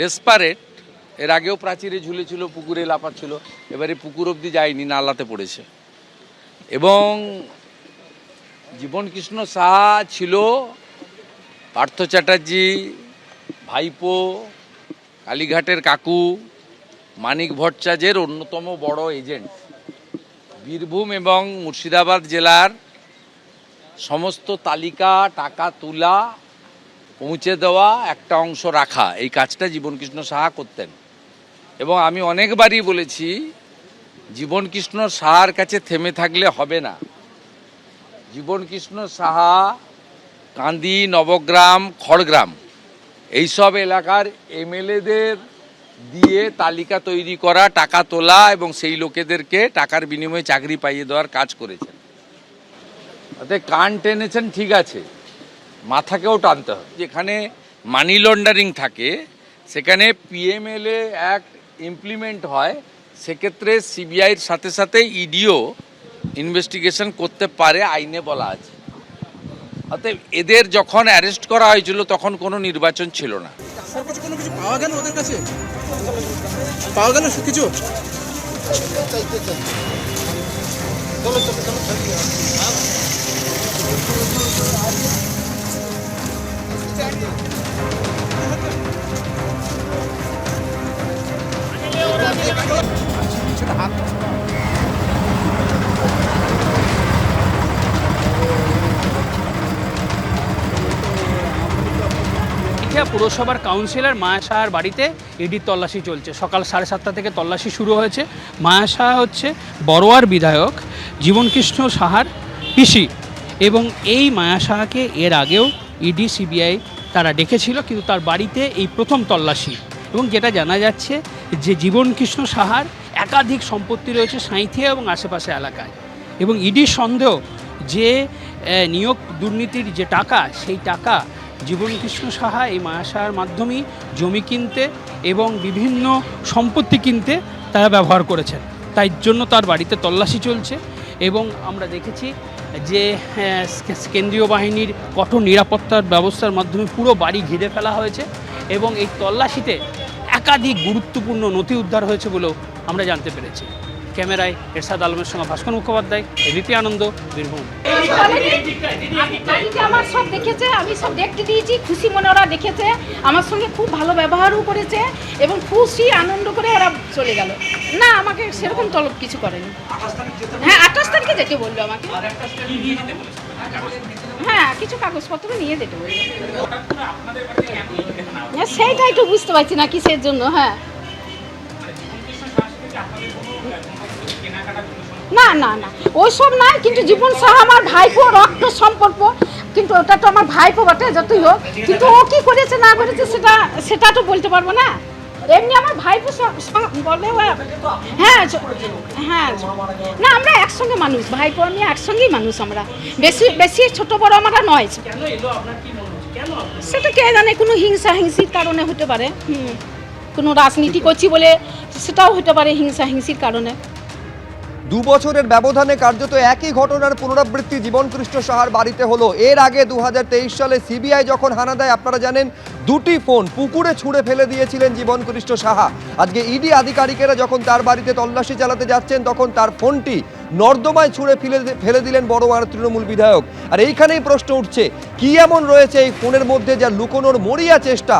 Desperate এর আগেও প্রাচীরে ঝুলেছিল, পুকুরে লাফাচ্ছিল, এবারে পুকুর অবধি যায়নি, নালাতে পড়েছে। এবং জীবন কৃষ্ণ সাহা ছিল, পার্থ চ্যাটার্জি, ভাইপো, কালীঘাটের কাকু, মানিক ভট্টাচার্যের অন্যতম বড় এজেন্ট। বীরভূম এবং মুর্শিদাবাদ জেলার সমস্ত তালিকা, টাকা, তোলা পৌঁছে দেওয়া একটা অংশ রাখা। এই কাজটা জীবনকৃষ্ণ সাহা করতেন। এবং আমি অনেকবারই বলেছি, জীবনকৃষ্ণ সাহার কাছে থেমে থাকলে হবে না। জীবনকৃষ্ণ সাহা, কান্দি, নবগ্রাম, খড়গ্রাম, এইসব এলাকার এমএলএদের দিয়ে তালিকা তৈরি করা, টাকা তোলা এবং সেই লোকেদেরকে টাকার বিনিময়ে চাকরি পাইয়ে দেওয়ার কাজ করেছেন। তাতে কান টেনেছেন, ঠিক আছে। মাথাকেও টানতে হবে। যেখানে মানি লন্ডারিং থাকে, সেখানে পিএমএলএ অ্যাক্ট ইমপ্লিমেন্ট হয়, সেক্ষেত্রে সিবিআইয়ের সাথে সাথে ইডিও ইনভেস্টিগেশন করতে পারে আইনে বলা আছে। অতএব এদের যখন অ্যারেস্ট করা হয়েছিল, তখন কোনো নির্বাচন ছিল না। পাওয়া কিছু? পুরসভার কাউন্সিলর মায়া সাহার বাড়িতে ইডির তল্লাশি চলছে। সকাল সাড়ে সাতটা থেকে তল্লাশি শুরু হয়েছে। মায়া সাহা হচ্ছে বড়োয়ার বিধায়ক, জীবনকৃষ্ণ সাহার পিসি এবং এই মায়া সাহাকে এর আগেও ইডি সিবিআই তারা ডেকেছিল, কিন্তু তার বাড়িতে এই প্রথম তল্লাশি এবং যেটা জানা যাচ্ছে যে জীবনকৃষ্ণ সাহার একাধিক সম্পত্তি রয়েছে সাঁইথিয়া এবং আশেপাশে এলাকায়। এবং ইডির সন্দেহ যে নিয়োগ দুর্নীতির যে টাকা, সেই টাকা জীবনকৃষ্ণ সাহা এই মায়া সাহার মাধ্যমেই জমি কিনতে এবং বিভিন্ন সম্পত্তি কিনতে তারা ব্যবহার করেছেন। তাই জন্য তার বাড়িতে তল্লাশি চলছে এবং আমরা দেখেছি যে কেন্দ্রীয় বাহিনীর কঠোর নিরাপত্তার ব্যবস্থার মাধ্যমে পুরো বাড়ি ঘিরে ফেলা হয়েছে এবং এই তল্লাশিতে একাধিক গুরুত্বপূর্ণ নথি উদ্ধার হয়েছে বলেও আমরা জানতে পেরেছি। ক্যামেরায় এরশাদ আলমের সঙ্গে ভাস্কর মুখোপাধ্যায় এবিপি আনন্দ, বীরভূম। আমার সব দেখেছে, আমি সব দেখতে দিয়েছি, খুশি মনে ওরা দেখেছে, আমার সঙ্গে খুব ভালো ব্যবহারও করেছে এবং খুশি, আনন্দ করে ওরা চলে গেল। না, আমাকে সেরকম তলব কিছু করেনি। হ্যাঁ আঠাশ তারিখে যেতে বলল আমাকে। হ্যাঁ কিছু কাগজপত্র নিয়ে যেতে হ্যাঁ, সেইটাই তো বুঝতে পারছি না কিসের জন্য হ্যাঁ। না না না ওইসব নাই কিন্তু জীবন সাহা আমার ভাইপো রক্ত সম্পর্ক কিন্তু ওটা তো আমার ভাইপো বটে যতই হোক। কিন্তু ও কি করেছে না করেছে সেটা সেটা তো বলতে পারব না। এমনি আমার ভাইপো বলে হ্যাঁ হ্যাঁ না, আমরা একসঙ্গে মানুষ, ভাইপো আমি একসঙ্গেই মানুষ আমরা। বেশি বেশি ছোট বড় আমরা নয়। সেটা কে জানে, কোনো হিংসা হিংসির কারণে হতে পারে। হুম, কোনো রাজনীতি করছি বলে সেটাও হতে পারে হিংসা হিংসির কারণে। দু বছরের ব্যবধানে কার্যত একই ঘটনার পুনরাবৃত্তি জীবনকৃষ্ণ সাহার বাড়িতে হলো। এর আগে দু হাজার তেইশ সালে সিবিআই যখন হানা দেয়, আপনারা জানেন, দুটি ফোন পুকুরে ছুঁড়ে ফেলে দিয়েছিলেন জীবনকৃষ্ণ সাহা। আজকে ইডি আধিকারিকেরা যখন তার বাড়িতে তল্লাশি চালাতে যাচ্ছেন, তখন তার ফোনটি নর্দমায় ছুঁড়ে ফেলে ফেলে দিলেন বড়োয়ার তৃণমূল বিধায়ক। আর এইখানেই প্রশ্ন উঠছে, কি এমন রয়েছে এই ফোনের মধ্যে যা লুকোনোর মরিয়া চেষ্টা?